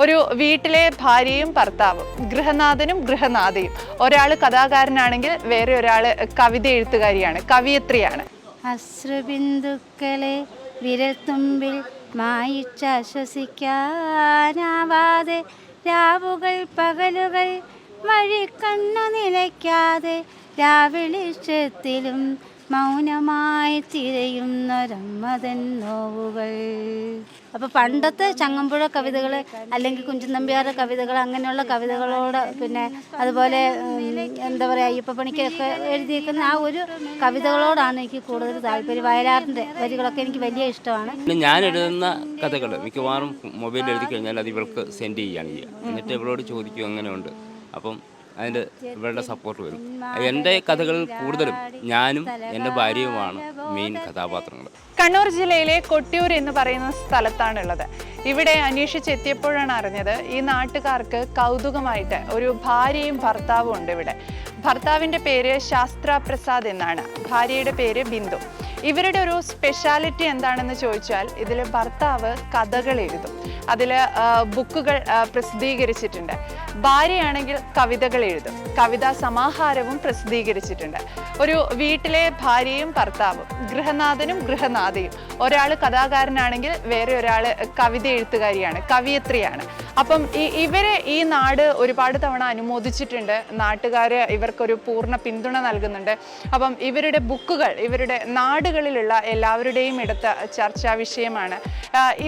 ഒരു വീട്ടിലെ ഭാര്യയും ഭർത്താവും ഗൃഹനാഥനും ഗൃഹനാഥയും. ഒരാൾ കഥാകാരനാണെങ്കിൽ വേറെ ഒരാൾ കവിത എഴുത്തുകാരിയാണ് കവിയത്രിയാണ്. അശ്രുബിന്ദുക്കളെ വിരൽത്തുമ്പിൽ മായിച്ചാശ്വസിക്കാനാവാതെ രാവുകൾ പകലുകൾ വഴി കണ്ണു നിലയ്ക്കാതെ രാവെളിച്ചത്തിലും മൗനമായി തിരയുന്നൊരമ്മതൻ നോവുകൾ. അപ്പോൾ പണ്ടത്തെ ചങ്ങമ്പുഴ കവിതകൾ അല്ലെങ്കിൽ കുഞ്ചൻ നമ്പ്യാറ് കവിതകൾ അങ്ങനെയുള്ള കവിതകളോട് പിന്നെ അതുപോലെ എന്താ പറയുക അയ്യപ്പ പണിക്കൊക്കെ എഴുതിയേക്കുന്ന ആ ഒരു കവിതകളോടാണ് എനിക്ക് കൂടുതൽ താല്പര്യം. വയലാറിന്റെ വരികളൊക്കെ എനിക്ക് വലിയ ഇഷ്ടമാണ്. ഞാൻ എഴുതുന്ന കഥകൾ മിക്കവാറും മൊബൈലിൽ എഴുതി കഴിഞ്ഞാൽ അത് ഇവൾക്ക് സെൻഡ് ചെയ്യുകയാണ് ചെയ്യുക. എന്നിട്ട് ഇവളോട് ചോദിക്കും അങ്ങനെയുണ്ട് അപ്പം അതിന്റെ ഇവരുടെ സപ്പോർട്ട് വരും. എന്റെ കഥകളിൽ കൂടുതലും ഞാനും എന്റെ ഭാര്യയുമാണ് മെയിൻ കഥാപാത്രങ്ങൾ. കണ്ണൂർ ജില്ലയിലെ കൊട്ടിയൂർ എന്ന് പറയുന്ന സ്ഥലത്താണുള്ളത്. ഇവിടെ അന്വേഷിച്ചെത്തിയപ്പോഴാണ് അറിഞ്ഞത് ഈ നാട്ടുകാർക്ക് കൗതുകമായിട്ട് ഒരു ഭാര്യയും ഭർത്താവും ഉണ്ട് ഇവിടെ. ഭർത്താവിന്റെ പേര് ശാസ്ത്ര പ്രസാദ് എന്നാണ്. ഭാര്യയുടെ പേര് ബിന്ദു. ഇവരുടെ ഒരു സ്പെഷ്യാലിറ്റി എന്താണെന്ന് ചോദിച്ചാൽ ഇതിൽ ഭർത്താവ് കഥകൾ എഴുതും. അതിൽ ബുക്കുകൾ പ്രസിദ്ധീകരിച്ചിട്ടുണ്ട്. ഭാര്യയാണെങ്കിൽ കവിതകൾ എഴുതും. കവിതാ സമാഹാരവും പ്രസിദ്ധീകരിച്ചിട്ടുണ്ട്. ഒരു വീട്ടിലെ ഭാര്യയും ഭർത്താവും ഗൃഹനാഥനും ഗൃഹനാഥയും. ഒരാൾ കഥാകാരനാണെങ്കിൽ വേറെ ഒരാൾ കവിത എഴുത്തുകാരിയാണ് കവിയത്രിയാണ്. അപ്പം ഈ ഇവരെ ഈ നാട് ഒരുപാട് തവണ അനുമോദിച്ചിട്ടുണ്ട്. നാട്ടുകാർ ഇവർക്കൊരു പൂർണ പിന്തുണ നൽകുന്നുണ്ട്. അപ്പം ഇവരുടെ ബുക്കുകൾ ഇവരുടെ നാടുകളിലുള്ള എല്ലാവരുടെയും ഇടത്ത് ചർച്ചാ വിഷയമാണ്.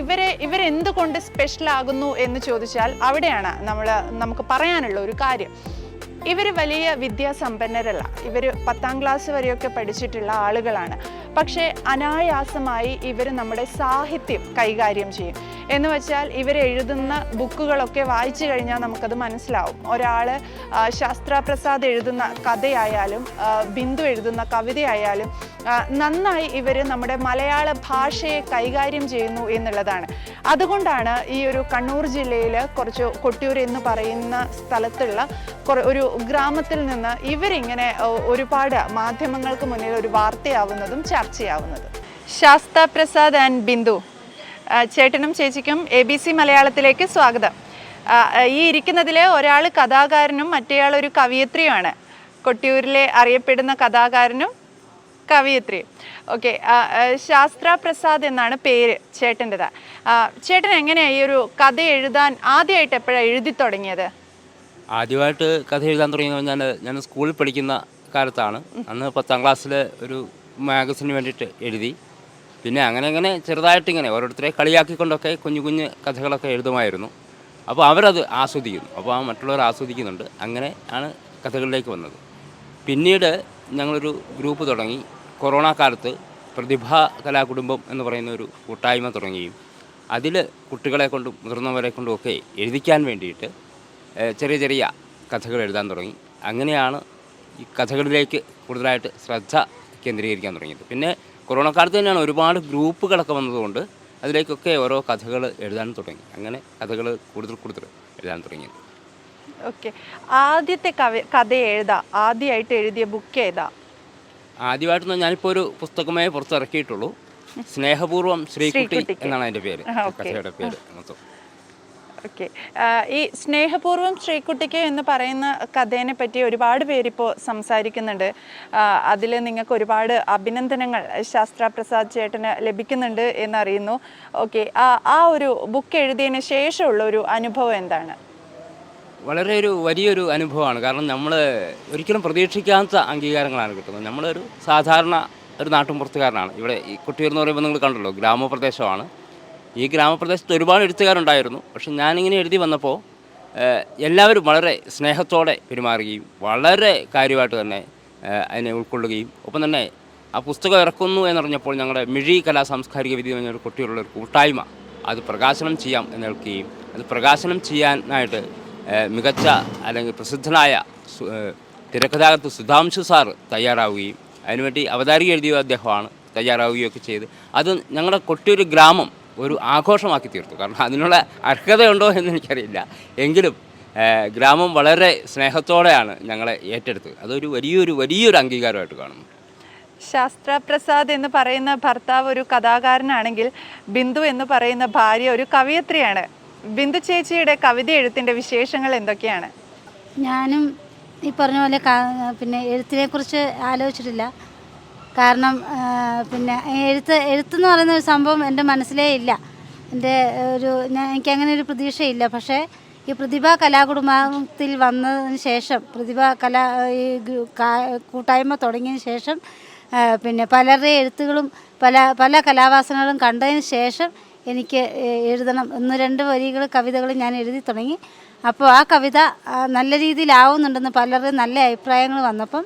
ഇവരെ ഇവരെന്തുകൊണ്ട് സ്പെഷ്യൽ ആകുന്നു എന്ന് ചോദിച്ചാൽ അവിടെയാണ് നമ്മൾ നമുക്ക് പറയാനുള്ള ഒരു കാര്യം. ഇവർ വലിയ വിദ്യാസമ്പന്നരല്ല. ഇവർ പത്താം ക്ലാസ് വരെയൊക്കെ പഠിച്ചിട്ടുള്ള ആളുകളാണ്. പക്ഷേ അനായാസമായി ഇവർ നമ്മുടെ സാഹിത്യം കൈകാര്യം ചെയ്യും. എന്ന് വെച്ചാൽ ഇവർ എഴുതുന്ന ബുക്കുകളൊക്കെ വായിച്ചു കഴിഞ്ഞാൽ നമുക്കത് മനസ്സിലാവും. ഒരാൾ ശാസ്ത്രപ്രസാദ് എഴുതുന്ന കഥയായാലും ബിന്ദു എഴുതുന്ന കവിതയായാലും നന്നായി ഇവർ നമ്മുടെ മലയാള ഭാഷയെ കൈകാര്യം ചെയ്യുന്നു എന്നുള്ളതാണ്. അതുകൊണ്ടാണ് ഈ ഒരു കണ്ണൂർ ജില്ലയിൽ കുറച്ച് കൊട്ടിയൂർ എന്ന് പറയുന്ന സ്ഥലത്തുള്ള ഒരു ഗ്രാമത്തിൽ നിന്ന് ഇവരിങ്ങനെ ഒരുപാട് മാധ്യമങ്ങൾക്ക് മുന്നിൽ ഒരു വാർത്തയാവുന്നതും ചർച്ചയാവുന്നതും. ശാസ്ത പ്രസാദ് ആൻഡ് ബിന്ദു ചേട്ടനും ചേച്ചിക്കും എ ബി സി മലയാളത്തിലേക്ക് സ്വാഗതം. ഈ ഇരിക്കുന്നതിൽ ഒരാൾ കഥാകാരനും മറ്റേയാൾ ഒരു കവിയത്രിയുമാണ്. കൊട്ടിയൂരിലെ അറിയപ്പെടുന്ന കഥാകാരനും കവിയത്രി ഓക്കെ ശാസ്ത്ര പ്രസാദ് എന്നാണ് പേര് ചേട്ടന്റെത്. ചേട്ടൻ എങ്ങനെയാണ് ഈ ഒരു കഥ എഴുതാൻ ആദ്യമായിട്ട് എപ്പോഴാണ് എഴുതി തുടങ്ങിയത്? ആദ്യമായിട്ട് കഥ എഴുതാൻ തുടങ്ങിയത് ഞാൻ ഞാൻ സ്കൂളിൽ പഠിക്കുന്ന കാലത്താണ്. അന്ന് പത്താം ക്ലാസ്സിലെ ഒരു മാഗസിന് വേണ്ടിയിട്ട് എഴുതി. പിന്നെ അങ്ങനെ അങ്ങനെ ചെറുതായിട്ട് ഇങ്ങനെ ഓരോരുത്തരെ കളിയാക്കിക്കൊണ്ടൊക്കെ കുഞ്ഞു കുഞ്ഞു കഥകളൊക്കെ എഴുതുമായിരുന്നു. അപ്പോൾ അവരത് ആസ്വദിക്കുന്നു. അപ്പോൾ ആ മറ്റുള്ളവർ ആസ്വദിക്കുന്നുണ്ട്. അങ്ങനെ ആണ് കഥകളിലേക്ക് വന്നത്. പിന്നീട് ഞങ്ങളൊരു ഗ്രൂപ്പ് തുടങ്ങി. കൊറോണ കാലത്ത് പ്രതിഭാ കലാകുടുംബം എന്ന് പറയുന്ന ഒരു കൂട്ടായ്മ തുടങ്ങിയും അതിൽ കുട്ടികളെ കൊണ്ടും മുതിർന്നവരെ കൊണ്ടും ഒക്കെ എഴുതിക്കാൻ വേണ്ടിയിട്ട് ചെറിയ ചെറിയ കഥകൾ എഴുതാൻ തുടങ്ങി. അങ്ങനെയാണ് ഈ കഥകളിലേക്ക് കൂടുതലായിട്ട് ശ്രദ്ധ കേന്ദ്രീകരിക്കാൻ തുടങ്ങിയത്. പിന്നെ കൊറോണ കാലത്ത് തന്നെയാണ് ഒരുപാട് ഗ്രൂപ്പുകളൊക്കെ വന്നതുകൊണ്ട് അതിലേക്കൊക്കെ ഓരോ കഥകൾ എഴുതാൻ തുടങ്ങി. അങ്ങനെ കഥകൾ കൂടുതൽ കൂടുതൽ എഴുതാൻ തുടങ്ങി. ഓക്കെ. ആദ്യത്തെ കവി കഥ എഴുതാ ആദ്യമായിട്ട് എഴുതിയ ബുക്ക് ഏതാ? ആദ്യമായിട്ടൊന്നും ഞാനിപ്പോൾ ഒരു പുസ്തകമേ പുറത്തിറക്കിയിട്ടുള്ളൂ. സ്നേഹപൂർവം ശ്രീകുട്ടി എന്നാണ് അതിന്റെ പേര്. കഥയുടെ പേര് മൊത്തം. ഓക്കെ ഈ സ്നേഹപൂർവം ശ്രീകുട്ടിക്ക് എന്ന് പറയുന്ന കഥേനെ പറ്റി ഒരുപാട് പേരിപ്പോൾ സംസാരിക്കുന്നുണ്ട്. അതിൽ നിങ്ങൾക്ക് ഒരുപാട് അഭിനന്ദനങ്ങൾ ശാസ്ത്ര പ്രസാദ് ചേട്ടന് ലഭിക്കുന്നുണ്ട് എന്നറിയുന്നു. ഓക്കെ ആ ഒരു ബുക്ക് എഴുതിയതിന് ശേഷമുള്ള ഒരു അനുഭവം എന്താണ്? വളരെ ഒരു വലിയൊരു അനുഭവമാണ്. കാരണം നമ്മൾ ഒരിക്കലും പ്രതീക്ഷിക്കാത്ത അംഗീകാരങ്ങളാണ് കിട്ടുന്നത്. നമ്മളൊരു സാധാരണ ഒരു നാട്ടുമ്പുറത്തുകാരനാണ്. ഇവിടെ ഈ കൊട്ടിയൂർ എന്ന് പറയുമ്പോൾ നിങ്ങൾ കണ്ടല്ലോ ഗ്രാമപ്രദേശമാണ്. ഈ ഗ്രാമപ്രദേശത്ത് ഒരുപാട് എഴുത്തുകാരുണ്ടായിരുന്നു. പക്ഷെ ഞാനിങ്ങനെ എഴുതി വന്നപ്പോൾ എല്ലാവരും വളരെ സ്നേഹത്തോടെ പെരുമാറുകയും വളരെ കാര്യമായിട്ട് തന്നെ അതിനെ ഉൾക്കൊള്ളുകയും ഒപ്പം തന്നെ ആ പുസ്തകം ഇറക്കുന്നു എന്നറിഞ്ഞപ്പോൾ ഞങ്ങളുടെ മിഴി കലാ സാംസ്കാരിക വിധി കൊട്ടിയുള്ള ഒരു കൂട്ടായ്മ അത് പ്രകാശനം ചെയ്യാം എന്നേൽക്കുകയും അത് പ്രകാശനം ചെയ്യാനായിട്ട് മികച്ച അല്ലെങ്കിൽ പ്രസിദ്ധനായ തിരക്കഥാകൃത്ത് സുധാംശു സാർ തയ്യാറാവുകയും അതിനുവേണ്ടി അവതാരിക എഴുതിയ അദ്ദേഹമാണ് തയ്യാറാവുകയൊക്കെ ചെയ്ത്. അത് ഞങ്ങളുടെ കൊട്ടിയൊരു ഗ്രാമം ഒരു ആഘോഷമാക്കി തീർത്തു. കാരണം അതിനുള്ള അർഹതയുണ്ടോ എന്ന് എനിക്കറിയില്ല. എങ്കിലും ഗ്രാമം വളരെ സ്നേഹത്തോടെയാണ് ഞങ്ങളെ ഏറ്റെടുത്തത്. അതൊരു വലിയൊരു വലിയൊരു അംഗീകാരമായിട്ട് കാണുന്നു. ശാസ്ത്രപ്രസാദ് എന്ന് പറയുന്ന ഭർത്താവ് ഒരു കഥാകാരനാണെങ്കിൽ ബിന്ദു എന്ന് പറയുന്ന ഭാര്യ ഒരു കവിയത്രിയാണ്. ബിന്ദു ചേച്ചിയുടെ കവിത എഴുത്തിന്റെ വിശേഷങ്ങൾ എന്തൊക്കെയാണ്? ഞാനും ഈ പറഞ്ഞ പോലെ പിന്നെ എഴുത്തിനെ കുറിച്ച് ആലോചിച്ചിട്ടില്ല. കാരണം പിന്നെ എഴുത്ത് എഴുത്തെന്ന് പറയുന്ന ഒരു സംഭവം എന്റെ മനസ്സിലേ ഇല്ല. എന്റെ ഒരു ഞാൻ എനിക്ക് അങ്ങനെ ഒരു പ്രതീക്ഷയില്ല. പക്ഷേ ഈ പ്രതിഭ കലാകുടുംബത്തിൽ വന്നതിന് ശേഷം പ്രതിഭ കലാ ഈ കൂട്ടായ്മ തുടങ്ങിയതിന് ശേഷം പിന്നെ പലരുടെ എഴുത്തുകളും പല പല കലാവാസനകളും കണ്ടതിന് ശേഷം എനിക്ക് എഴുതണം. ഒന്ന് രണ്ട് വരികൾ കവിതകൾ ഞാൻ എഴുതി തുടങ്ങി. അപ്പോൾ ആ കവിത നല്ല രീതിയിലാവുന്നുണ്ടെന്ന് പലരുടെ നല്ല അഭിപ്രായങ്ങൾ വന്നപ്പം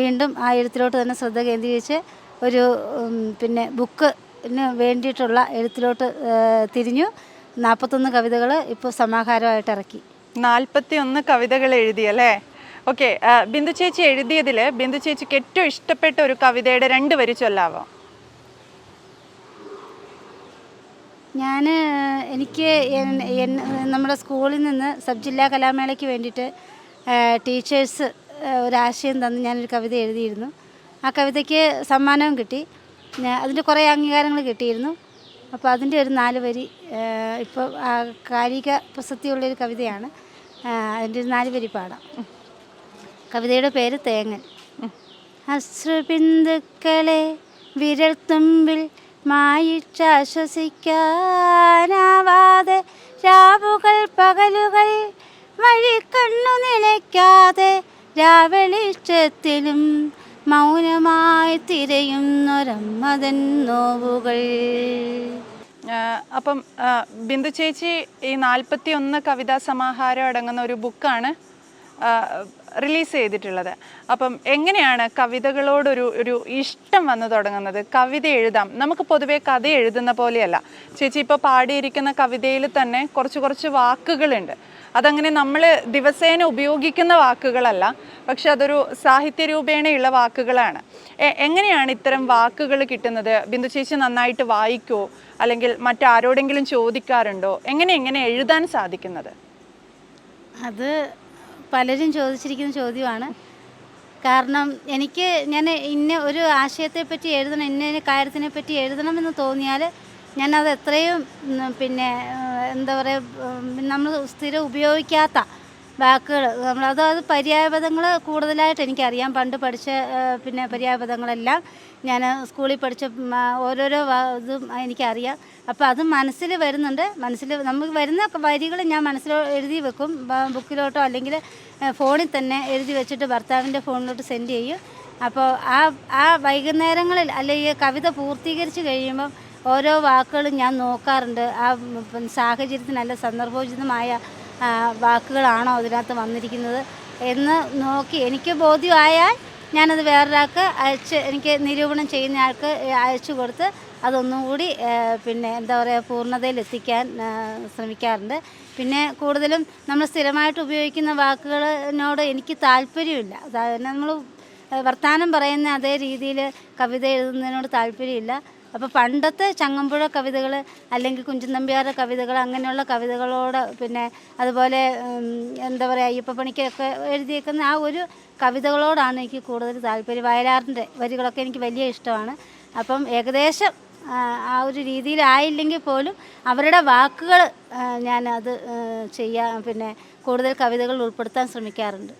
വീണ്ടും ആ എഴുത്തിലോട്ട് തന്നെ ശ്രദ്ധ കേന്ദ്രീകരിച്ച് ഒരു പിന്നെ ബുക്കിന് വേണ്ടിയിട്ടുള്ള എഴുത്തിലോട്ട് തിരിഞ്ഞു. നാൽപ്പത്തൊന്ന് കവിതകൾ ഇപ്പോൾ സമാഹാരമായിട്ട് ഇറക്കി. നാൽപ്പത്തി ഒന്ന് കവിതകൾ എഴുതിയല്ലേ ഓക്കെ ബിന്ദു ചേച്ചി എഴുതിയതിൽ ബിന്ദു ചേച്ചിക്ക് ഏറ്റവും ഇഷ്ടപ്പെട്ട ഒരു കവിതയുടെ രണ്ട് വരി ചൊല്ലാവോ? ഞാൻ എനിക്ക് നമ്മുടെ സ്കൂളിൽ നിന്ന് സബ് ജില്ലാ കലാമേളയ്ക്ക് വേണ്ടിയിട്ട് ടീച്ചേഴ്സ് ഒരാശയം തന്ന് ഞാനൊരു കവിത എഴുതിയിരുന്നു. ആ കവിതയ്ക്ക് സമ്മാനവും കിട്ടി. ഞാൻ അതിന്റെ കുറേ അംഗീകാരങ്ങൾ കിട്ടിയിരുന്നു. അപ്പോൾ അതിന്റെ ഒരു നാല് വരി ഇപ്പോൾ കാലിക പ്രസക്തിയുള്ളൊരു കവിതയാണ്. അതിന്റെ ഒരു നാല് വരി പാടാം. കവിതയുടെ പേര് തേങ്ങൻ അശ്രുബിന്ദുക്കളെ വിരൽത്തുമ്പിൽ മായിച്ചാശ്വസിക്കാനാവാതെ രാവുകൾ പകലുകൾ കണ്ണു നിലയ്ക്കാതെ രാവെളിച്ചത്തിലും മൗനമായി തിരയുന്നൊരമ്മതൻ നോവുകൾ. അപ്പം ബിന്ദു ചേച്ചി ഈ നാൽപ്പത്തി ഒന്ന് കവിതാ സമാഹാരം അടങ്ങുന്ന ഒരു ബുക്കാണ് റിലീസ് ചെയ്തിട്ടുള്ളത്. അപ്പം എങ്ങനെയാണ് കവിതകളോടൊരു ഒരു ഇഷ്ടം വന്നു തുടങ്ങുന്നത്? കവിത എഴുതാം. നമുക്ക് പൊതുവേ കഥ എഴുതുന്ന പോലെയല്ല. ചേച്ചി ഇപ്പോൾ പാടിയിരിക്കുന്ന കവിതയിൽ തന്നെ കുറച്ച് കുറച്ച് വാക്കുകളുണ്ട്. അതങ്ങനെ നമ്മൾ ദിവസേന ഉപയോഗിക്കുന്ന വാക്കുകളല്ല പക്ഷെ അതൊരു സാഹിത്യ രൂപേണയുള്ള വാക്കുകളാണ് എങ്ങനെയാണ് ഇത്തരം വാക്കുകൾ കിട്ടുന്നത്? ബിന്ദു ചേച്ചി നന്നായിട്ട് വായിക്കോ? അല്ലെങ്കിൽ മറ്റാരോടെങ്കിലും ചോദിക്കാറുണ്ടോ? എങ്ങനെ എങ്ങനെ എഴുതാൻ സാധിക്കുന്നത്? അത് പലരും ചോദിച്ചിരിക്കുന്ന ചോദ്യമാണ്. കാരണം എനിക്ക് ഞാൻ ഇന്ന ഒരു ആശയത്തെ പറ്റി എഴുതണം ഇന്ന കാര്യത്തിനെ പറ്റി എഴുതണമെന്ന് തോന്നിയാൽ ഞാനത് എത്രയും പിന്നെ എന്താ പറയുക നമ്മൾ സ്ഥിരം ഉപയോഗിക്കാത്ത വാക്കുകൾ നമ്മൾ അത് അത് പര്യായപദങ്ങൾ കൂടുതലായിട്ട് എനിക്കറിയാം. പണ്ട് പഠിച്ച പിന്നെ പര്യായപദങ്ങളെല്ലാം ഞാൻ സ്കൂളിൽ പഠിച്ച ഓരോരോ ഇതും എനിക്കറിയാം. അപ്പോൾ അത് മനസ്സിൽ വരുന്നുണ്ട്. മനസ്സിൽ നമുക്ക് വരുന്ന വരികൾ ഞാൻ മനസ്സിൽ എഴുതി വെക്കും. ബുക്കിലോട്ടോ അല്ലെങ്കിൽ ഫോണിൽ തന്നെ എഴുതി വെച്ചിട്ട് ഭർത്താവിന്റെ ഫോണിലോട്ട് സെൻഡ് ചെയ്യും. അപ്പോൾ ആ ആ വൈകുന്നേരങ്ങളിൽ അല്ലെങ്കിൽ കവിത പൂർത്തീകരിച്ച് കഴിയുമ്പം ഓരോ വാക്കുകളും ഞാൻ നോക്കാറുണ്ട്. ആ സാഹചര്യത്തിനല്ല സാഹചര്യത്തിന് നല്ല സന്ദർഭോചിതമായ വാക്കുകളാണോ അതിനകത്ത് വന്നിരിക്കുന്നത് എന്ന് നോക്കി എനിക്ക് ബോധ്യമായാൽ ഞാനത് വേറൊരാൾക്ക് അയച്ച് എനിക്ക് നിരൂപണം ചെയ്യുന്ന ആൾക്ക് അയച്ചു കൊടുത്ത് അതൊന്നും കൂടി പിന്നെ എന്താ പറയുക പൂർണതയിൽ എത്തിക്കാൻ ശ്രമിക്കാറുണ്ട്. പിന്നെ കൂടുതലും നമ്മൾ സ്ഥിരമായിട്ട് ഉപയോഗിക്കുന്ന വാക്കുകളിനോട് എനിക്ക് താല്പര്യമില്ല. നമ്മൾ വർത്തമാനം പറയുന്ന അതേ രീതിയിൽ കവിത എഴുതുന്നതിനോട് താല്പര്യമില്ല. അപ്പോൾ പണ്ടത്തെ ചങ്ങമ്പുഴ കവിതകൾ അല്ലെങ്കിൽ കുഞ്ചൻ നമ്പ്യാരുടെ കവിതകൾ അങ്ങനെയുള്ള കവിതകളോട് പിന്നെ അതുപോലെ എന്താ പറയുക അയ്യപ്പപ്പണിക്കൊക്കെ എഴുതിയേക്കുന്ന ആ ഒരു കവിതകളോടാണ് എനിക്ക് കൂടുതൽ താല്പര്യം. വയലാറിന്റെ വരികളൊക്കെ എനിക്ക് വലിയ ഇഷ്ടമാണ്. അപ്പം ഏകദേശം ആ ഒരു രീതിയിലായില്ലെങ്കിൽ പോലും അവരുടെ വാക്കുകൾ ഞാൻ അത് ചെയ്യാൻ പിന്നെ കൂടുതൽ കവിതകൾ ഉൾപ്പെടുത്താൻ ശ്രമിക്കാറുണ്ട്.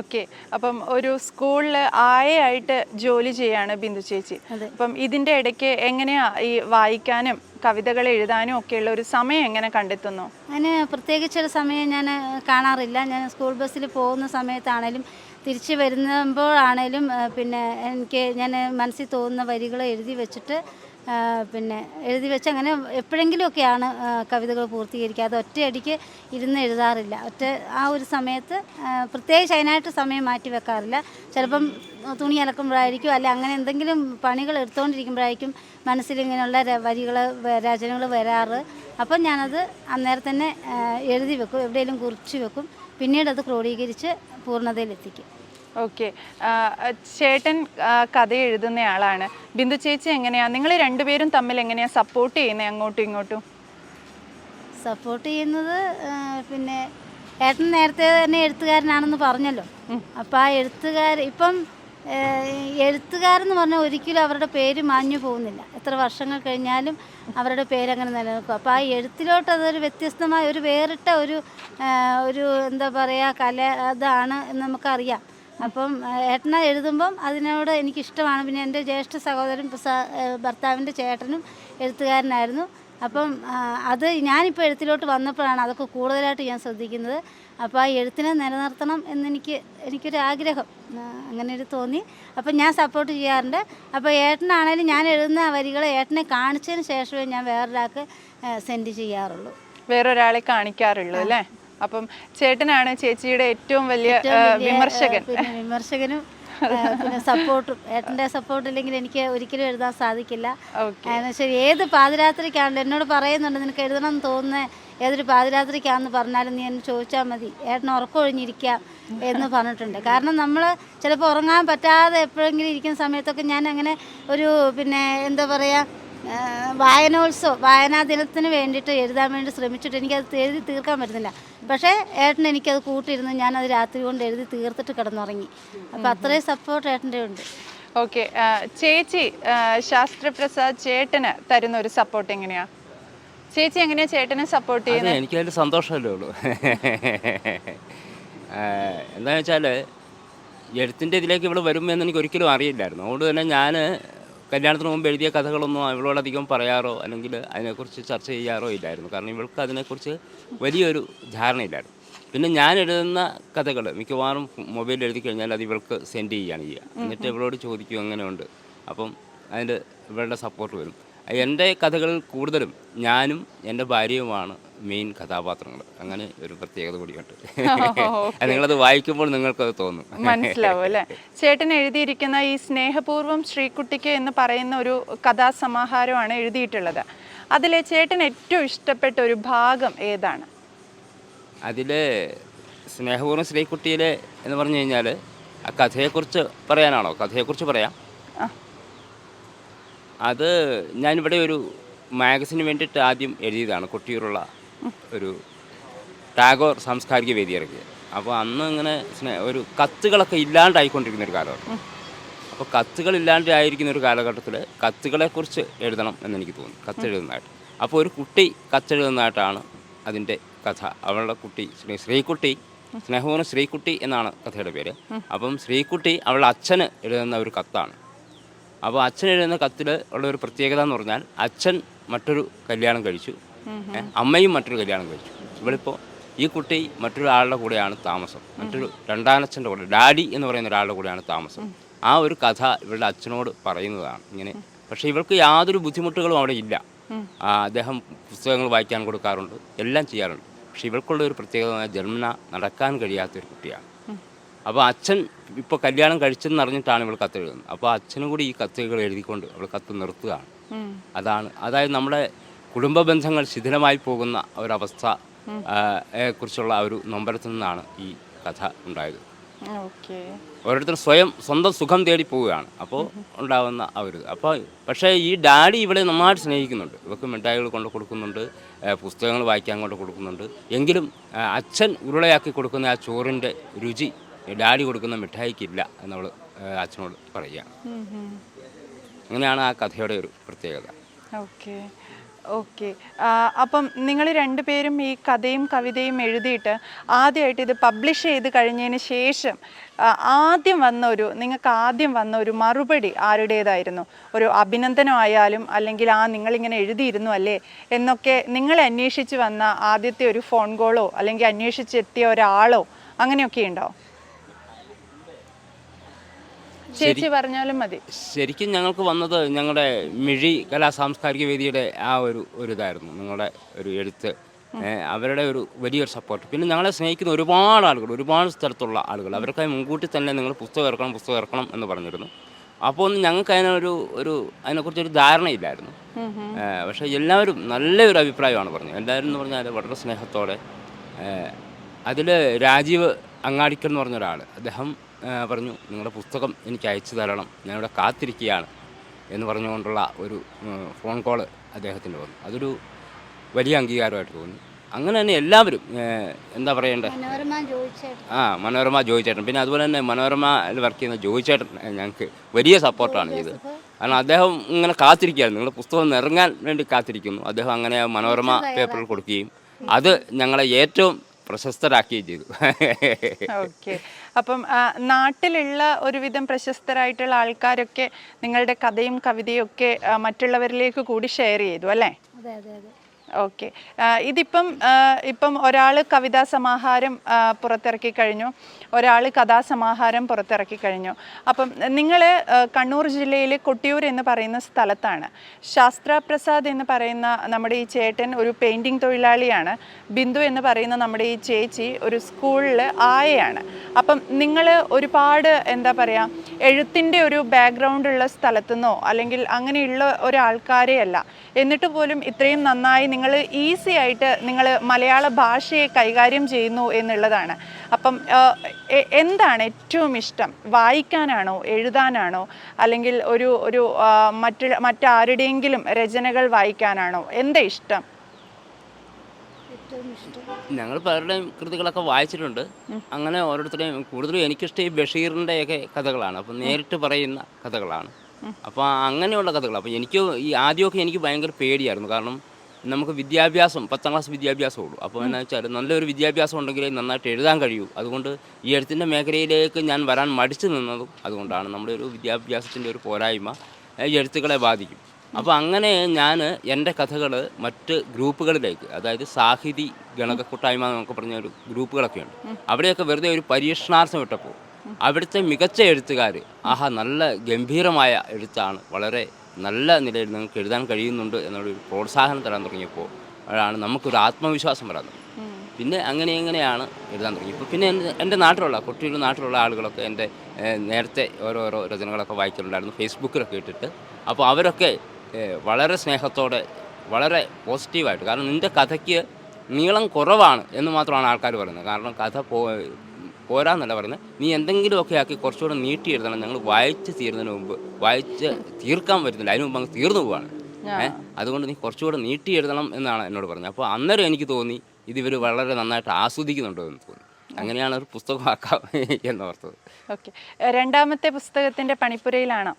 ഓക്കെ. അപ്പം ഒരു സ്കൂളിൽ ആയയായിട്ട് ജോലി ചെയ്യാണ് ബിന്ദു ചേച്ചി. അപ്പം ഇതിന്റെ ഇടയ്ക്ക് എങ്ങനെയാ ഈ വായിക്കാനും കവിതകൾ എഴുതാനും ഒക്കെയുള്ള ഒരു സമയം എങ്ങനെ കണ്ടെത്തുന്നു? അതിന് പ്രത്യേകിച്ചൊരു സമയം ഞാൻ കാണാറില്ല. ഞാൻ സ്കൂൾ ബസ്സിൽ പോകുന്ന സമയത്താണേലും തിരിച്ചു വരുമ്പോഴാണേലും പിന്നെ എനിക്ക് ഞാൻ മനസ്സിൽ തോന്നുന്ന വരികൾ എഴുതി വെച്ചിട്ട് പിന്നെ എഴുതി വെച്ച് അങ്ങനെ എപ്പോഴെങ്കിലുമൊക്കെയാണ് കവിതകൾ പൂർത്തീകരിക്കുക. അത് ഒറ്റയടിക്ക് ഇരുന്ന് എഴുതാറില്ല. ഒറ്റ ആ ഒരു സമയത്ത് പ്രത്യേകിച്ച് അതിനായിട്ട് സമയം മാറ്റി വെക്കാറില്ല. ചിലപ്പം തുണി അലക്കുമ്പോഴായിരിക്കും അല്ല അങ്ങനെ എന്തെങ്കിലും പണികൾ എടുത്തുകൊണ്ടിരിക്കുമ്പോഴായിരിക്കും മനസ്സിൽ ഇങ്ങനെയുള്ള വരികൾ രചനകൾ വരാറ്. അപ്പം ഞാനത് അന്നേരം തന്നെ എഴുതി വെക്കും. എവിടെയെങ്കിലും കുറിച്ച് വെക്കും. പിന്നീട് അത് ക്രോഡീകരിച്ച് പൂർണതയിലെത്തിക്കും. ഓക്കെ. ചേട്ടൻ കഥ എഴുതുന്നയാളാണ് ബിന്ദു ചേച്ചി എങ്ങനെയാ? നിങ്ങൾ രണ്ടുപേരും തമ്മിൽ എങ്ങനെയാ സപ്പോർട്ട് ചെയ്യുന്നത് അങ്ങോട്ടും ഇങ്ങോട്ടും? സപ്പോർട്ട് ചെയ്യുന്നത് പിന്നെ ഏട്ടൻ നേരത്തെ തന്നെ എഴുത്തുകാരനാണെന്ന് പറഞ്ഞല്ലോ. അപ്പം ആ എഴുത്തുകാർ ഇപ്പം എഴുത്തുകാരെന്ന് പറഞ്ഞാൽ ഒരിക്കലും അവരുടെ പേര് മാഞ്ഞു പോകുന്നില്ല. എത്ര വർഷങ്ങൾ കഴിഞ്ഞാലും അവരുടെ പേരങ്ങനെ നിലനിൽക്കും. അപ്പോൾ ആ എഴുത്തിലോട്ട് അതൊരു വ്യത്യസ്തമായ ഒരു വേറിട്ട ഒരു ഒരു എന്താ പറയുക കല അതാണ് നമുക്കറിയാം. അപ്പം ഏട്ടന എഴുതുമ്പം അതിനോട് എനിക്കിഷ്ടമാണ്. പിന്നെ എന്റെ ജ്യേഷ്ഠ സഹോദരൻ ഭർത്താവിന്റെ ചേട്ടനും എഴുത്തുകാരനായിരുന്നു. അപ്പം അത് ഞാനിപ്പോൾ എഴുത്തിലോട്ട് വന്നപ്പോഴാണ് അതൊക്കെ കൂടുതലായിട്ട് ഞാൻ ശ്രദ്ധിക്കുന്നത്. അപ്പോൾ ആ എഴുത്തിനെ നിലനിർത്തണം എന്നെനിക്ക് എനിക്കൊരു ആഗ്രഹം. അങ്ങനെ ഒരു തോന്നി. അപ്പം ഞാൻ സപ്പോർട്ട് ചെയ്യാറുണ്ട്. അപ്പോൾ ഏട്ടനാണേലും ഞാൻ എഴുതുന്ന വരികൾ ഏട്ടനെ കാണിച്ചതിന് ശേഷമേ ഞാൻ വേറൊരാൾക്ക് സെൻഡ് ചെയ്യാറുള്ളൂ. വേറൊരാളെ കാണിക്കാറുള്ളൂ അല്ലേ? അപ്പം ചേട്ടനാണ് ചേച്ചിയുടെ ഏറ്റവും വലിയ വിമർശകൻ. വിമർശകനും പിന്നെ സപ്പോർട്ടും. ഏട്ടന്റെ സപ്പോർട്ട് ഇല്ലെങ്കിൽ എനിക്ക് ഒരിക്കലും എഴുതാൻ സാധിക്കില്ല. ശരി ഏത് പാതിരാത്രിക്കാണല്ലോ എന്നോട് പറയുന്നുണ്ട് നിനക്ക് എഴുതണം എന്ന് തോന്നുന്നത് ഏതൊരു പാതിരാത്രിക്കാന്ന് പറഞ്ഞാലും നീ എന്നെ ചോദിച്ചാൽ മതി. ഏട്ടൻ ഉറക്കമൊഴിഞ്ഞിരിക്കുക എന്ന് പറഞ്ഞിട്ടുണ്ട്. കാരണം നമ്മൾ ചിലപ്പോൾ ഉറങ്ങാൻ പറ്റാതെ എപ്പോഴെങ്കിലും ഇരിക്കുന്ന സമയത്തൊക്കെ ഞാൻ അങ്ങനെ ഒരു പിന്നെ എന്താ പറയുക വായനോത്സവം വായനാ ദിനത്തിന് വേണ്ടിയിട്ട് എഴുതാൻ വേണ്ടി ശ്രമിച്ചിട്ട് എനിക്കത് എഴുതി തീർക്കാൻ പറ്റുന്നില്ല. പക്ഷേ ഏട്ടൻ എനിക്കത് കൂട്ടിയിരുന്ന്. ഞാനത് രാത്രി കൊണ്ട് എഴുതി തീർത്തിട്ട് കിടന്നുറങ്ങി. അപ്പം അത്രയും സപ്പോർട്ട് ഏട്ടന്റെ ഉണ്ട്. ഓക്കെ. ചേച്ചി ശാസ്ത്രപ്രസാദ് ചേട്ടന് തരുന്ന ഒരു സപ്പോർട്ട് എങ്ങനെയാ? ചേച്ചി എങ്ങനെയാ ചേട്ടനെ സപ്പോർട്ട് ചെയ്യുന്നത്? എനിക്ക് എനിക്കതിൽ സന്തോഷമല്ലേ ഉള്ളൂ. എന്താണെന്ന് വെച്ചാൽ എഴുത്തിന്റെ ഇതിലേക്ക് ഇവിടെ വരുമെന്ന് എനിക്ക് ഒരിക്കലും അറിയില്ലായിരുന്നു. അതുകൊണ്ട് തന്നെ ഞാൻ കല്യാണത്തിന് മുമ്പ് എഴുതിയ കഥകളൊന്നും അവളോടധികം പറയാറോ അല്ലെങ്കിൽ അതിനെക്കുറിച്ച് ചർച്ച ചെയ്യാറോ ഇല്ലായിരുന്നു. കാരണം ഇവൾക്ക് അതിനെക്കുറിച്ച് വലിയൊരു ധാരണയില്ലായിരുന്നു. പിന്നെ ഞാൻ എഴുതുന്ന കഥകൾ മിക്കവാറും മൊബൈലിൽ എഴുതി കഴിഞ്ഞാൽ അത് ഇവൾക്ക് സെൻഡ് ചെയ്യുകയാണ് ചെയ്യുക. എന്നിട്ട് ഇവളോട് ചോദിക്കും എങ്ങനെയുണ്ട്. അപ്പം അതിന്റെ ഇവളുടെ സപ്പോർട്ട് വരും. എന്റെ കഥകളിൽ കൂടുതലും ഞാനും എന്റെ ഭാര്യയുമാണ് മെയിൻ കഥാപാത്രങ്ങൾ. അങ്ങനെ ഒരു പ്രത്യേകത കൂടിയുണ്ട്. നിങ്ങളത് വായിക്കുമ്പോൾ നിങ്ങൾക്കത് തോന്നും. മനസ്സിലാവും അല്ലേ? ചേട്ടൻ എഴുതിയിരിക്കുന്ന ഈ സ്നേഹപൂർവം ശ്രീകുട്ടിക്ക് എന്ന് പറയുന്ന ഒരു കഥാസമാഹാരമാണ് എഴുതിയിട്ടുള്ളത്. അതിലെ ചേട്ടൻ ഏറ്റവും ഇഷ്ടപ്പെട്ട ഒരു ഭാഗം ഏതാണ്? അതിലെ സ്നേഹപൂർവം ശ്രീകുട്ടിയിലെ എന്ന് പറഞ്ഞു കഴിഞ്ഞാൽ ആ കഥയെക്കുറിച്ച് പറയാനാണോ? കഥയെക്കുറിച്ച് പറയാം. അത് ഞാനിവിടെ ഒരു മാഗസിന് വേണ്ടിയിട്ട് ആദ്യം എഴുതിയതാണ് കൊട്ടിയൂരുള്ള ഒരു ടാഗോർ സാംസ്കാരിക വേദി ഇറക്കിയത് അപ്പോൾ അന്ന് ഇങ്ങനെ ഒരു കത്തുകളൊക്കെ ഇല്ലാണ്ടായിക്കൊണ്ടിരിക്കുന്ന ഒരു കാലഘട്ടം. അപ്പോൾ കത്തുകൾ ഇല്ലാണ്ടായിരിക്കുന്ന ഒരു കാലഘട്ടത്തിൽ കത്തുകളെക്കുറിച്ച് എഴുതണം എന്നെനിക്ക് തോന്നി കത്തെഴുതുന്നതായിട്ട് അപ്പോൾ ഒരു കുട്ടി കത്തെഴുതുന്നതായിട്ടാണ് അതിന്റെ കഥ. അവളുടെ കുട്ടി ശ്രീ ശ്രീകുട്ടി സ്നേഹവും ശ്രീകുട്ടി എന്നാണ് കഥയുടെ പേര്. അപ്പം ശ്രീകുട്ടി അവളുടെ അച്ഛന് എഴുതുന്ന ഒരു കത്താണ്. അപ്പോൾ അച്ഛൻ എഴുതുന്ന കത്തിൽ ഉള്ള ഒരു പ്രത്യേകത എന്ന് പറഞ്ഞാൽ അച്ഛൻ മറ്റൊരു കല്യാണം കഴിച്ചു. അമ്മയും മറ്റൊരു കല്യാണം കഴിച്ചു. ഇവളിപ്പോൾ ഈ കുട്ടി മറ്റൊരാളുടെ കൂടെയാണ് താമസം. മറ്റൊരു രണ്ടാനച്ഛന്റെ കൂടെ ഡാഡി എന്ന് പറയുന്ന ഒരാളുടെ കൂടെയാണ് താമസം. ആ ഒരു കഥ ഇവളുടെ അച്ഛനോട് പറയുന്നതാണ് ഇങ്ങനെ. പക്ഷേ ഇവൾക്ക് യാതൊരു ബുദ്ധിമുട്ടുകളും അവിടെ ഇല്ല. അദ്ദേഹം പുസ്തകങ്ങൾ വായിക്കാൻ കൊടുക്കാറുണ്ട് എല്ലാം ചെയ്യാറുണ്ട്. പക്ഷേ ഇവൾക്കുള്ള ഒരു പ്രത്യേകത ജന്മന നടക്കാൻ കഴിയാത്തൊരു കുട്ടിയാണ്. അപ്പോൾ അച്ഛൻ ഇപ്പോൾ കല്യാണം കഴിച്ചെന്ന് അറിഞ്ഞിട്ടാണ് ഇവൾ കത്ത് എഴുതുന്നത്. അപ്പോൾ അച്ഛനും കൂടി ഈ കത്തുകൾ എഴുതിക്കൊണ്ട് അവൾ കത്ത് നിർത്തുകയാണ്. അതാണ്. അതായത് നമ്മുടെ കുടുംബ ബന്ധങ്ങൾ ശിഥിലമായി പോകുന്ന ഒരവസ്ഥ കുറിച്ചുള്ള ആ ഒരു നൊമ്പരത്തിൽ നിന്നാണ് ഈ കഥ ഉണ്ടായത്. ഓരോരുത്തർ സ്വയം സ്വന്തം സുഖം തേടി പോവുകയാണ്. അപ്പോൾ ഉണ്ടാകുന്ന ആ ഒരു അപ്പോൾ പക്ഷേ ഈ ഡാഡി ഇവളെ നന്നായിട്ട് സ്നേഹിക്കുന്നുണ്ട്. ഇവർക്ക് മിഠായികൾ കൊണ്ട് കൊടുക്കുന്നുണ്ട് പുസ്തകങ്ങൾ വായിക്കാൻ കൊണ്ട് കൊടുക്കുന്നുണ്ട്. എങ്കിലും അച്ഛൻ ഉരുളയാക്കി കൊടുക്കുന്ന ആ ചോറിന്റെ രുചി ഡാഡി കൊടുക്കുന്ന മിഠായിക്കില്ല എന്നവൾ അച്ഛനോട് പറയുക അങ്ങനെയാണ് ആ കഥയുടെ ഒരു പ്രത്യേകത. Okay okay. അപ്പം നിങ്ങൾ രണ്ടുപേരും ഈ കഥയും കവിതയും എഴുതിയിട്ട് ആദ്യമായിട്ട് ഇത് പബ്ലിഷ് ചെയ്ത് കഴിഞ്ഞതിന് ശേഷം ആദ്യം വന്ന ഒരു നിങ്ങൾക്ക് ആദ്യം വന്ന ഒരു മറുപടി ആരുടേതായിരുന്നു? ഒരു അഭിനന്ദനമായാലും അല്ലെങ്കിൽ ആ നിങ്ങളിങ്ങനെ എഴുതിയിരുന്നു അല്ലേ? എന്നൊക്കെ നിങ്ങളെ അന്വേഷിച്ച് വന്ന ആദ്യത്തെ ഒരു ഫോൺ കോളോ അല്ലെങ്കിൽ അന്വേഷിച്ചെത്തിയ ഒരാളോ അങ്ങനെയൊക്കെ ഉണ്ടോ? ചേച്ചി പറഞ്ഞാലും മതി. ശരിക്കും ഞങ്ങൾക്ക് വന്നത് ഞങ്ങളുടെ മിഴി കലാ സാംസ്കാരിക വേദിയുടെ ആ ഒരു ഒരു ഇതായിരുന്നു നിങ്ങളുടെ ഒരു എഴുത്ത്. അവരുടെ ഒരു വലിയൊരു സപ്പോർട്ട് പിന്നെ ഞങ്ങളെ സ്നേഹിക്കുന്ന ഒരുപാട് ആളുകൾ ഒരുപാട് സ്ഥലത്തുള്ള ആളുകൾ. അവർക്കായി മുൻകൂട്ടി തന്നെ നിങ്ങൾ പുസ്തകം ഇറക്കണം പുസ്തകം ഇറക്കണം എന്ന് പറഞ്ഞിരുന്നു. അപ്പോൾ ഒന്നും ഞങ്ങൾക്ക് അതിനൊരു ഒരു അതിനെക്കുറിച്ചൊരു ധാരണയില്ലായിരുന്നു പക്ഷേ എല്ലാവരും നല്ലൊരു അഭിപ്രായമാണ് പറഞ്ഞത്. എല്ലാവരും എന്ന് പറഞ്ഞാൽ വളരെ സ്നേഹത്തോടെ അതിൽ രാജീവ് അങ്ങാടിക്കൽ എന്ന് പറഞ്ഞ ഒരാൾ അദ്ദേഹം പറഞ്ഞു നിങ്ങളുടെ പുസ്തകം എനിക്ക് അയച്ചു തരണം. ഞാനിവിടെ കാത്തിരിക്കുകയാണ്. എന്ന് പറഞ്ഞുകൊണ്ടുള്ള ഒരു ഫോൺ കോൾ അദ്ദേഹത്തിന് വന്നു. അതൊരു വലിയ അംഗീകാരമായിട്ട് തോന്നി. അങ്ങനെ തന്നെ എല്ലാവരും എന്താ പറയണ്ടേ? ആ മനോരമ ജോയിച്ചേട്ടൻ. പിന്നെ അതുപോലെ തന്നെ മനോരമയിൽ വർക്ക് ചെയ്യുന്ന ജോയിച്ചേട്ടൻ ഞങ്ങൾക്ക് വലിയ സപ്പോർട്ടാണ് ചെയ്തത്. കാരണം അദ്ദേഹം ഇങ്ങനെ കാത്തിരിക്കുകയാണ് നിങ്ങളുടെ പുസ്തകം ഇറങ്ങാൻ വേണ്ടി കാത്തിരിക്കുന്നു. അദ്ദേഹം അങ്ങനെ മനോരമ പേപ്പറിൽ കൊടുക്കുകയും അത് ഞങ്ങളെ ഏറ്റവും പ്രശസ്തരാക്കുകയും ചെയ്തു ഓക്കെ. അപ്പം നാട്ടിലുള്ള ഒരുവിധം പ്രശസ്തരായിട്ടുള്ള ആൾക്കാരൊക്കെ നിങ്ങളുടെ കഥയും കവിതയും ഒക്കെ മറ്റുള്ളവരിലേക്ക് കൂടി ഷെയർ ചെയ്തു അല്ലേ? അതെ അതെ അതെ. ഓക്കെ. ഇതിപ്പം ഇപ്പം ഒരാൾ കവിതാ സമാഹാരം പുറത്തിറക്കി കഴിഞ്ഞു. ഒരാൾ കഥാസമാഹാരം പുറത്തിറക്കി കഴിഞ്ഞു. അപ്പം നിങ്ങൾ കണ്ണൂർ ജില്ലയിലെ കൊട്ടിയൂർ എന്ന് പറയുന്ന സ്ഥലത്താണ്. ശാസ്ത്ര പ്രസാദ് എന്ന് പറയുന്ന നമ്മുടെ ഈ ചേട്ടൻ ഒരു പെയിന്റിങ് തൊഴിലാളിയാണ്. ബിന്ദു എന്ന് പറയുന്ന നമ്മുടെ ഈ ചേച്ചി ഒരു സ്കൂളിൽ ആയയാണ്. അപ്പം നിങ്ങൾ ഒരുപാട് എന്താ പറയുക എഴുത്തിന്റെ ഒരു ബാക്ക്ഗ്രൗണ്ട് ഉള്ള സ്ഥലത്തുനിന്നോ അല്ലെങ്കിൽ അങ്ങനെയുള്ള ഒരാൾക്കാരെയല്ല എന്നിട്ട് പോലും ഇത്രയും നന്നായി നിങ്ങൾ ഈസി ആയിട്ട് നിങ്ങൾ മലയാള ഭാഷയെ കൈകാര്യം ചെയ്യുന്നു എന്നുള്ളതാണ്. അപ്പം എന്താണ് ഏറ്റവും ഇഷ്ടം? വായിക്കാനാണോ? എഴുതാനാണോ? അല്ലെങ്കിൽ ഒരു ഒരു മറ്റു മറ്റാരുടെയെങ്കിലും രചനകൾ വായിക്കാനാണോ? എന്താ ഇഷ്ടം? ഞങ്ങൾ പലരുടെയും കൃതികളൊക്കെ വായിച്ചിട്ടുണ്ട്. അങ്ങനെ ഓരോരുത്തരുടെയും കൂടുതലും എനിക്കിഷ്ടം ഈ ബഷീറിന്റെയൊക്കെ കഥകളാണ്. അപ്പം നേരിട്ട് പറയുന്ന കഥകളാണ്. അപ്പോൾ അങ്ങനെയുള്ള കഥകൾ അപ്പോൾ എനിക്ക് ഈ ആദ്യമൊക്കെ എനിക്ക് ഭയങ്കര പേടിയായിരുന്നു. കാരണം നമുക്ക് വിദ്യാഭ്യാസം പത്താം ക്ലാസ് വിദ്യാഭ്യാസം ഉള്ളൂ. അപ്പോൾ എന്നാ വെച്ചാൽ നല്ലൊരു വിദ്യാഭ്യാസം ഉണ്ടെങ്കിലേ നന്നായിട്ട് എഴുതാൻ കഴിയൂ. അതുകൊണ്ട് ഈ എഴുത്തിന്റെ മേഖലയിലേക്ക് ഞാൻ വരാൻ മടിച്ചു നിന്നതും അതുകൊണ്ടാണ് നമ്മുടെ ഒരു വിദ്യാഭ്യാസത്തിന്റെ ഒരു പോരായ്മ ഈ എഴുത്തുകളെ ബാധിക്കും. അപ്പോൾ അങ്ങനെ ഞാൻ എന്റെ കഥകൾ മറ്റ് ഗ്രൂപ്പുകളിലേക്ക് അതായത് സാഹിതി ഗണക കൂട്ടായ്മ എന്നൊക്കെ പറഞ്ഞ ഒരു ഗ്രൂപ്പുകളൊക്കെ ഉണ്ട് അവിടെയൊക്കെ വെറുതെ ഒരു പരീക്ഷണാർത്ഥം ഇട്ടപ്പോൾ അവിടുത്തെ മികച്ച എഴുത്തുകാർ ആഹാ നല്ല ഗംഭീരമായ എഴുത്താണ് വളരെ നല്ല നിലയിൽ നിങ്ങൾക്ക് എഴുതാൻ കഴിയുന്നുണ്ട് എന്നുള്ളൊരു പ്രോത്സാഹനം തരാൻ തുടങ്ങിയപ്പോൾ അതാണ് നമുക്കൊരു ആത്മവിശ്വാസം വരാൻ പിന്നെ അങ്ങനെ എങ്ങനെയാണ് എഴുതാൻ തുടങ്ങി? ഇപ്പോൾ പിന്നെ എന്റെ എന്റെ നാട്ടിലുള്ള കൊട്ടിയൂർ നാട്ടിലുള്ള ആളുകളൊക്കെ എന്റെ നേരത്തെ ഓരോരോ രചനകളൊക്കെ വായിച്ചിട്ടുണ്ടായിരുന്നു ഫേസ്ബുക്കിലൊക്കെ ഇട്ടിട്ട്. അപ്പോൾ അവരൊക്കെ വളരെ സ്നേഹത്തോടെ വളരെ പോസിറ്റീവായിട്ട് കാരണം നിന്റെ കഥയ്ക്ക് നീളം കുറവാണ് എന്ന് മാത്രമാണ് ആൾക്കാർ പറയുന്നത്. കാരണം കഥ പോ പോരാന്നല്ല പറയുന്നത് നീ എന്തെങ്കിലുമൊക്കെ ആക്കി കുറച്ചുകൂടെ നീട്ടി എഴുതണം ഞങ്ങൾ വായിച്ച് തീരുന്നതിന് മുമ്പ് വായിച്ച് തീർക്കാൻ പറ്റുന്നില്ല. അതിന് മുമ്പ് അങ്ങ് തീർന്നു പോവാണ്. ഏഹ് അതുകൊണ്ട് നീ കുറച്ചുകൂടെ നീട്ടി എഴുതണം എന്നാണ് എന്നോട് പറഞ്ഞത്. അപ്പോൾ അന്നേരം എനിക്ക് തോന്നി ഇത് ഇവർ വളരെ നന്നായിട്ട് ആസ്വദിക്കുന്നുണ്ടോ എന്ന് തോന്നി. അങ്ങനെയാണ് ഒരു പുസ്തകമാക്കാം എന്നോർത്തത് ഓക്കെ. രണ്ടാമത്തെ പുസ്തകത്തിന്റെ പണിപ്പുരയിലാണോ?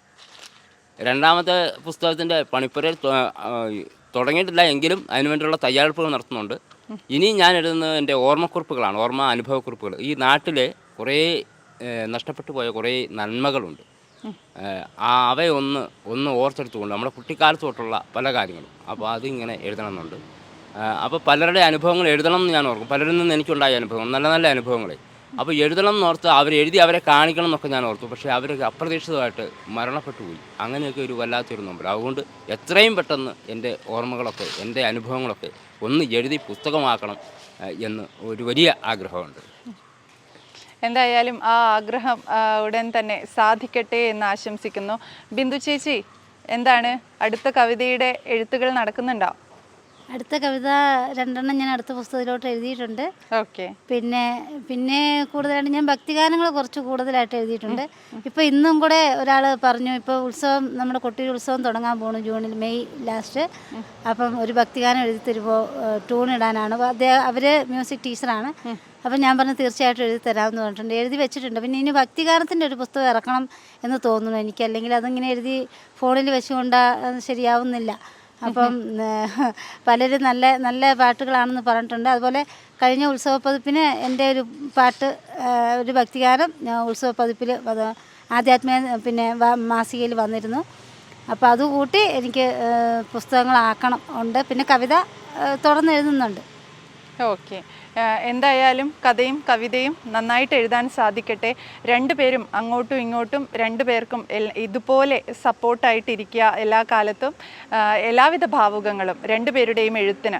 രണ്ടാമത്തെ പുസ്തകത്തിന്റെ പണിപ്പുരയിൽ തുടങ്ങിയിട്ടില്ല എങ്കിലും അതിനുവേണ്ടിയുള്ള തയ്യാറെടുപ്പുകൾ നടത്തുന്നുണ്ട്. ഇനി ഞാൻ എഴുതുന്നത് എന്റെ ഓർമ്മക്കുറിപ്പുകളാണ് ഓർമ്മ അനുഭവക്കുറിപ്പുകൾ. ഈ നാട്ടിലെ കുറേ നഷ്ടപ്പെട്ടു പോയ കുറേ നന്മകളുണ്ട്. ആ അവയൊന്ന് ഒന്ന് ഓർത്തെടുത്തുകൊണ്ട് നമ്മുടെ കുട്ടിക്കാലത്ത് തൊട്ടുള്ള പല കാര്യങ്ങളും. അപ്പോൾ അതിങ്ങനെ എഴുതണമെന്നുണ്ട്. അപ്പോൾ പലരുടെ അനുഭവങ്ങൾ എഴുതണം എന്ന് ഞാൻ ഓർക്കും. പലരിൽ നിന്ന് എനിക്കുണ്ടായ അനുഭവങ്ങൾ നല്ല നല്ല അനുഭവങ്ങളെ. അപ്പോൾ എഴുതണം എന്നോർത്ത് എഴുതി അവരെ കാണിക്കണം എന്നൊക്കെ ഞാൻ ഓർത്തു. പക്ഷേ അവർ അപ്രതീക്ഷിതമായിട്ട് മരണപ്പെട്ടു പോയി അങ്ങനെയൊക്കെ ഒരു വല്ലാത്തൊരു നമ്പർ. അതുകൊണ്ട് എത്രയും പെട്ടെന്ന് എന്റെ ഓർമ്മകളൊക്കെ എന്റെ അനുഭവങ്ങളൊക്കെ ഒന്ന് എഴുതി പുസ്തകമാക്കണം എന്ന് ഒരു വലിയ ആഗ്രഹമുണ്ട്. എന്തായാലും ആ ആഗ്രഹം ഉടൻ തന്നെ സാധിക്കട്ടെ എന്ന് ആശംസിക്കുന്നു. ബിന്ദു ചേച്ചി എന്താണ്? അടുത്ത കവിതയുടെ എഴുത്തുകൾ നടക്കുന്നുണ്ടോ? അടുത്ത കവിത രണ്ടെണ്ണം ഞാൻ അടുത്ത പുസ്തകത്തിലോട്ട് എഴുതിയിട്ടുണ്ട്. ഓക്കെ. പിന്നെ പിന്നെ കൂടുതലായിട്ട് ഞാൻ ഭക്തിഗാനങ്ങൾ കുറച്ച് കൂടുതലായിട്ട് എഴുതിയിട്ടുണ്ട്. ഇപ്പൊ ഇന്നും കൂടെ ഒരാൾ പറഞ്ഞു ഇപ്പൊ ഉത്സവം നമ്മുടെ കൊട്ടിയൂർ ഉത്സവം തുടങ്ങാൻ പോണു ജൂണിൽ മെയ് ലാസ്റ്റ്. അപ്പം ഒരു ഭക്തിഗാനം എഴുതി തരുമ്പോൾ ട്യൂൺ ഇടാനാണ്. അദ്ദേഹം അവർ മ്യൂസിക് ടീച്ചറാണ് അപ്പം ഞാൻ പറഞ്ഞു തീർച്ചയായിട്ടും എഴുതി തരാമെന്ന് പറഞ്ഞിട്ടുണ്ട്. എഴുതി വെച്ചിട്ടുണ്ട്. പിന്നെ ഇനി ഭക്തിഗാനത്തിന്റെ ഒരു പുസ്തകം ഇറക്കണം എന്ന് തോന്നുന്നു എനിക്ക്. അല്ലെങ്കിൽ അതിങ്ങനെ എഴുതി ഫോണിൽ വെച്ചുകൊണ്ടാ ശരിയാവുന്നില്ല. അപ്പം പലരും നല്ല നല്ല പാട്ടുകളാണെന്ന് പറഞ്ഞിട്ടുണ്ട്. അതുപോലെ കഴിഞ്ഞ ഉത്സവ പതിപ്പിന് എന്റെ ഒരു പാട്ട് ഒരു ഭക്തിഗാനം ഉത്സവ പതിപ്പിൽ ആധ്യാത്മിക പിന്നെ മാസികയിൽ വന്നിരുന്നു. അപ്പോൾ അതുകൂട്ടി എനിക്ക് പുസ്തകങ്ങളാക്കണം ഉണ്ട്. പിന്നെ കവിത തുറന്നെഴുതുന്നുണ്ട്. ഓക്കെ. എന്തായാലും കഥയും കവിതയും നന്നായിട്ട് എഴുതാൻ സാധിക്കട്ടെ. രണ്ടുപേരും അങ്ങോട്ടും ഇങ്ങോട്ടും രണ്ടുപേർക്കും ഇതുപോലെ സപ്പോർട്ടായിട്ടിരിക്കുക എല്ലാ കാലത്തും. എല്ലാവിധ ഭാവുകങ്ങളും രണ്ടുപേരുടെയും എഴുത്തിന്.